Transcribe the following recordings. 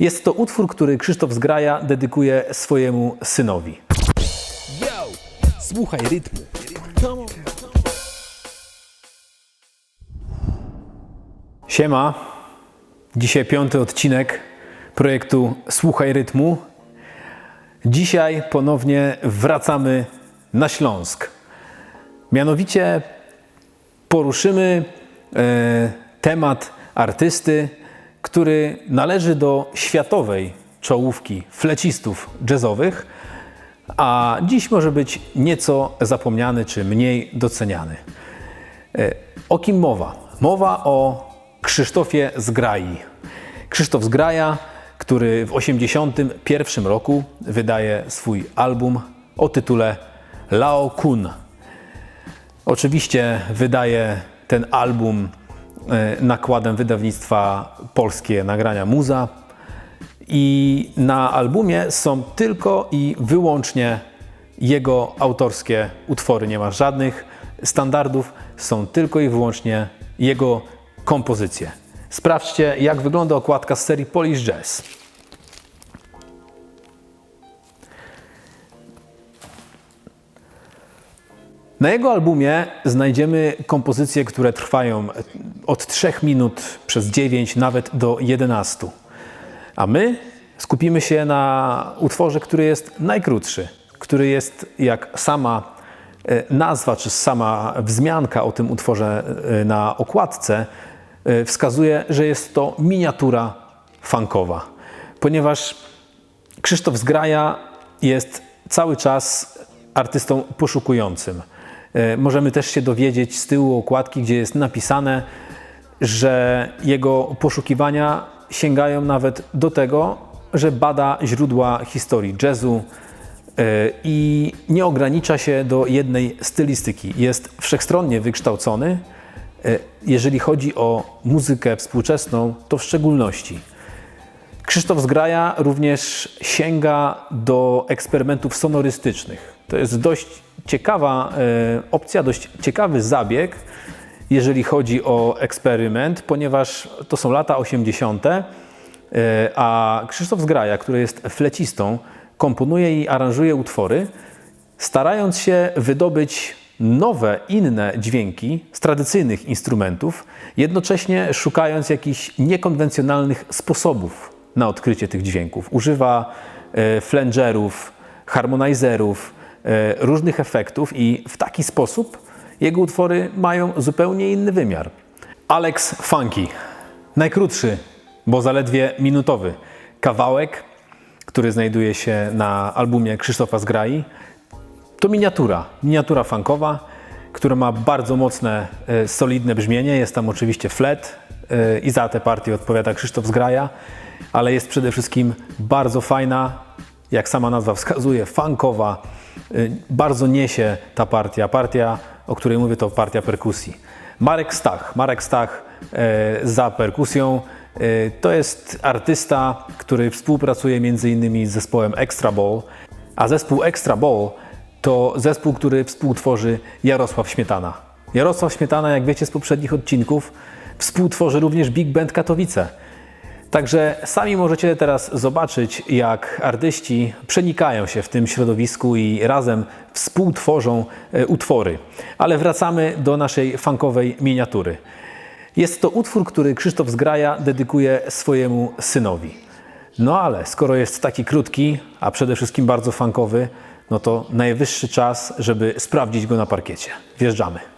Jest to utwór, który Krzysztof Zgraja dedykuje swojemu synowi. Yo, słuchaj rytmu. Siema. Dzisiaj piąty odcinek projektu Słuchaj Rytmu. Dzisiaj ponownie wracamy na Śląsk. Mianowicie poruszymy e, temat artysty, który należy do światowej czołówki flecistów jazzowych, a dziś może być nieco zapomniany czy mniej doceniany. E, O kim mowa? Mowa o Krzysztofie Zgrai. Krzysztof Zgraja, który w 1981 roku wydaje swój album o tytule Lao Kun. Oczywiście wydaje ten album nakładem wydawnictwa Polskie Nagrania Muza i na albumie są tylko i wyłącznie jego autorskie utwory. Nie ma żadnych standardów, są tylko i wyłącznie jego kompozycje. Sprawdźcie, jak wygląda okładka z serii Polish Jazz. Na jego albumie znajdziemy kompozycje, które trwają od 3 minut przez 9, nawet do 11. A my skupimy się na utworze, który jest najkrótszy, który jest jak sama e, nazwa, czy sama wzmianka o tym utworze e, na okładce e, wskazuje, że jest to miniatura funkowa. Ponieważ Krzysztof Zgraja jest cały czas artystą poszukującym. E, Możemy też się dowiedzieć z tyłu okładki, gdzie jest napisane, że jego poszukiwania sięgają nawet do tego, że bada źródła historii jazzu e, i nie ogranicza się do jednej stylistyki. Jest wszechstronnie wykształcony, e, jeżeli chodzi o muzykę współczesną, to w szczególności. Krzysztof Zgraja również sięga do eksperymentów sonorystycznych. To jest dość ciekawa e, opcja, dość ciekawy zabieg, jeżeli chodzi o eksperyment, ponieważ to są lata 80., e, a Krzysztof Zgraja, który jest flecistą, komponuje i aranżuje utwory, starając się wydobyć nowe, inne dźwięki z tradycyjnych instrumentów, jednocześnie szukając jakichś niekonwencjonalnych sposobów na odkrycie tych dźwięków. Używa e, flangerów, harmonizerów, różnych efektów i w taki sposób jego utwory mają zupełnie inny wymiar. Alex Funky. Najkrótszy, bo zaledwie minutowy kawałek, który znajduje się na albumie Krzysztofa Zgrai. To miniatura, miniatura funkowa, która ma bardzo mocne, e, solidne brzmienie. Jest tam oczywiście flet e, i za tę partię odpowiada Krzysztof Zgraja, ale jest przede wszystkim bardzo fajna, jak sama nazwa wskazuje, funkowa. E, Bardzo niesie ta partia. Partia, o której mówię, to partia perkusji. Marek Stach. Marek Stach e, za perkusją. E, To jest artysta, który współpracuje m.in. z zespołem Extra Ball, a zespół Extra Ball to zespół, który współtworzy Jarosław Śmietana. Jarosław Śmietana, jak wiecie z poprzednich odcinków, współtworzy również Big Band Katowice. Także sami możecie teraz zobaczyć, jak artyści przenikają się w tym środowisku i razem współtworzą e, utwory. Ale wracamy do naszej funkowej miniatury. Jest to utwór, który Krzysztof Zgraja dedykuje swojemu synowi. No ale skoro jest taki krótki, a przede wszystkim bardzo funkowy, no to najwyższy czas, żeby sprawdzić go na parkiecie. Wjeżdżamy.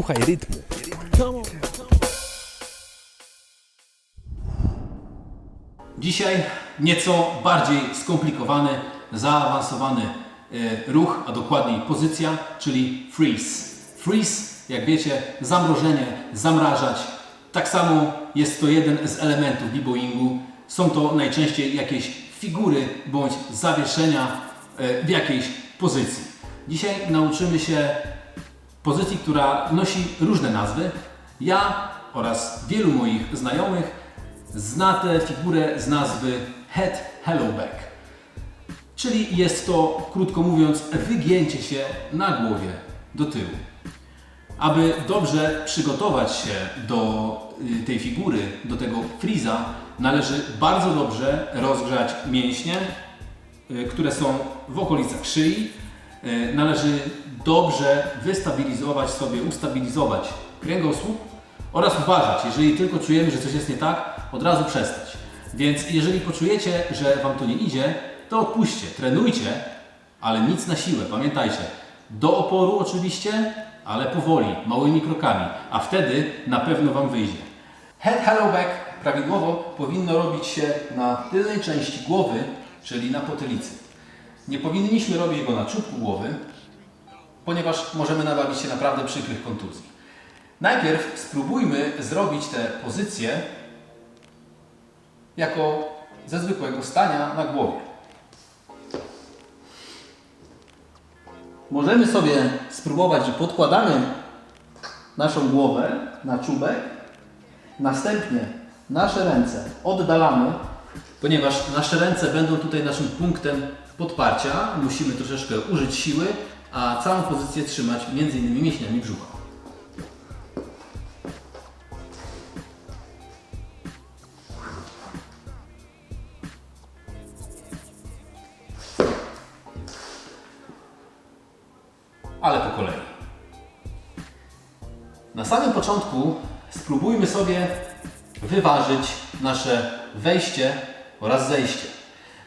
Słuchaj rytmu. Dzisiaj nieco bardziej skomplikowany, zaawansowany e, ruch, a dokładniej pozycja, czyli freeze. Freeze, jak wiecie, zamrożenie, zamrażać. Tak samo jest to jeden z elementów b-boyingu. Są to najczęściej jakieś figury bądź zawieszenia e, w jakiejś pozycji. Dzisiaj nauczymy się pozycji, która nosi różne nazwy. Ja oraz wielu moich znajomych zna tę figurę z nazwy Head Hello Back. Czyli jest to, krótko mówiąc, wygięcie się na głowie do tyłu. Aby dobrze przygotować się do y, tej figury, do tego friza, należy bardzo dobrze rozgrzać mięśnie, y, które są w okolicach szyi. Y, Należy dobrze wystabilizować sobie, ustabilizować kręgosłup oraz uważać, jeżeli tylko czujemy, że coś jest nie tak, od razu przestać. Więc jeżeli poczujecie, że Wam to nie idzie, to odpuśćcie, trenujcie, ale nic na siłę. Pamiętajcie, do oporu oczywiście, ale powoli, małymi krokami, a wtedy na pewno Wam wyjdzie. Head hello back prawidłowo powinno robić się na tylnej części głowy, czyli na potylicy. Nie powinniśmy robić go na czubku głowy, ponieważ możemy nabawić się naprawdę przykrych kontuzji. Najpierw spróbujmy zrobić tę pozycję jako ze zwykłego stania na głowie. Możemy sobie spróbować, że podkładamy naszą głowę na czubek, następnie nasze ręce oddalamy, ponieważ nasze ręce będą tutaj naszym punktem podparcia. Musimy troszeczkę użyć siły, a całą pozycję trzymać między innymi mięśniami brzucha. ale po kolei. Na samym początku spróbujmy sobie wyważyć nasze wejście oraz zejście.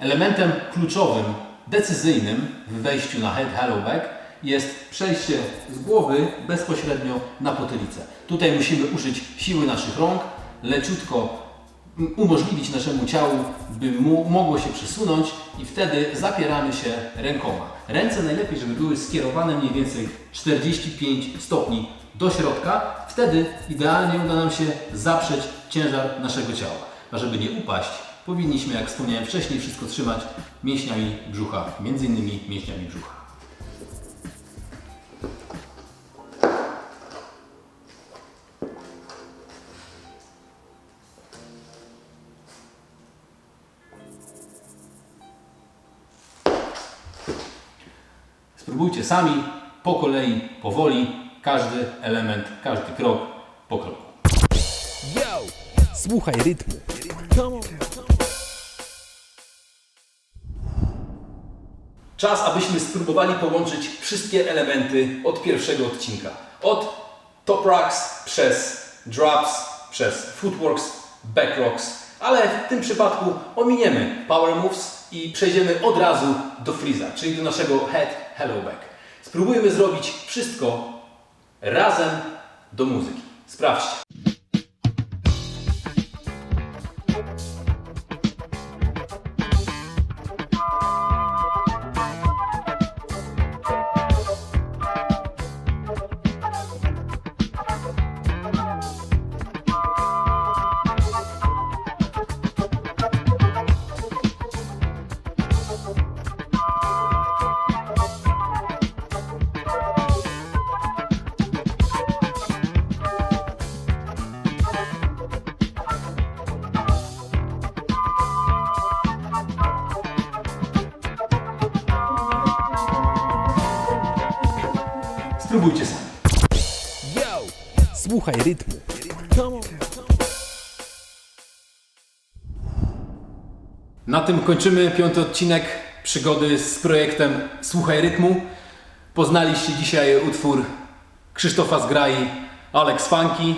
Elementem kluczowym, decyzyjnym w wejściu na head hello back jest przejście z głowy bezpośrednio na potylicę. Tutaj musimy użyć siły naszych rąk, leciutko umożliwić naszemu ciału, by mu, mogło się przesunąć i wtedy zapieramy się rękoma. Ręce najlepiej, żeby były skierowane mniej więcej 45 stopni do środka. Wtedy idealnie uda nam się zaprzeć ciężar naszego ciała. A żeby nie upaść, powinniśmy, jak wspomniałem wcześniej, wszystko trzymać mięśniami brzucha, między innymi mięśniami brzucha. Spróbujcie sami, po kolei, powoli, każdy element, każdy krok po kroku. Yo! Słuchaj rytmu. Czas, abyśmy spróbowali połączyć wszystkie elementy od pierwszego odcinka. Od top rocks przez drops, przez footworks, back rocks, ale w tym przypadku ominiemy power moves i przejdziemy od razu do freeza, czyli do naszego head hello back. Spróbujmy zrobić wszystko razem do muzyki. Sprawdźcie. Spróbujcie sami. Yo! Słuchaj rytmu. Na tym kończymy piąty odcinek przygody z projektem Słuchaj Rytmu. Poznaliście dzisiaj utwór Krzysztofa Zgrai, Alex Funky.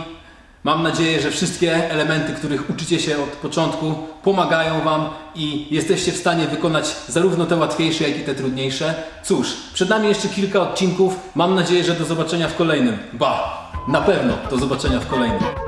Mam nadzieję, że wszystkie elementy, których uczycie się od początku, pomagają Wam i jesteście w stanie wykonać zarówno te łatwiejsze, jak i te trudniejsze. Cóż, przed nami jeszcze kilka odcinków. Mam nadzieję, że do zobaczenia w kolejnym. Ba! Na pewno. Do zobaczenia w kolejnym.